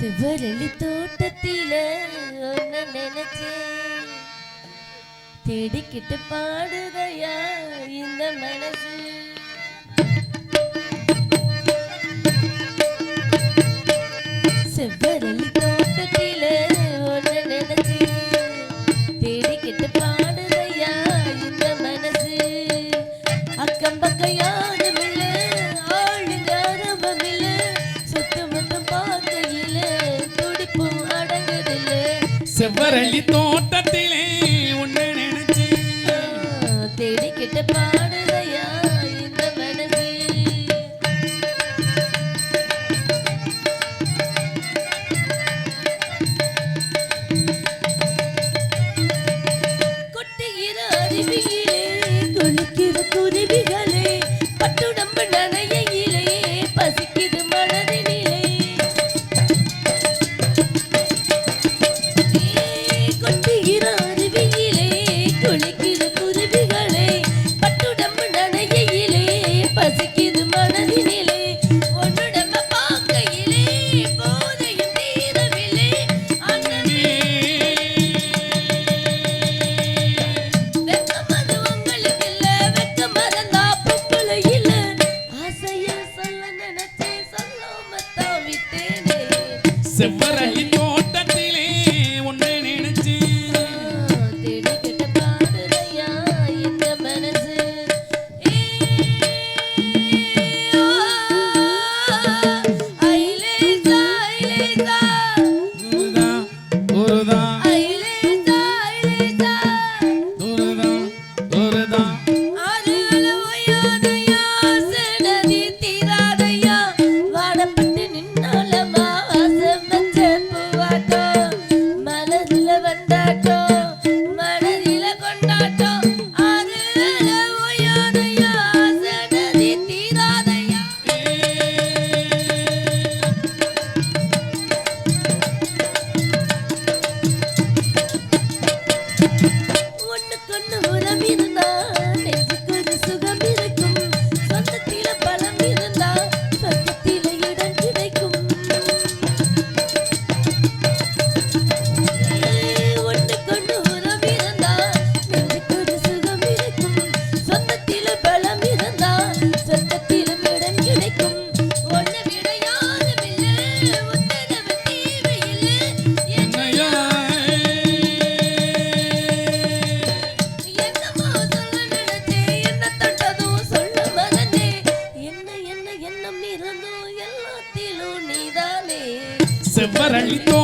செவ்வரளி தோட்டத்தில ஒன்ன நினைச்சேன். தேடிக்கிட்டு பாடுதையா இந்த மனசு. செவ்வரளி தோட்டத்திலே உன்னை நினைச்சு. தேடிக்கிட்டு பாடுதையா இந்த மனசு? கொட்டுகிற அருவியிலே கொளுக்கிற குருவிகளே se fue regidor. வரளித்தோ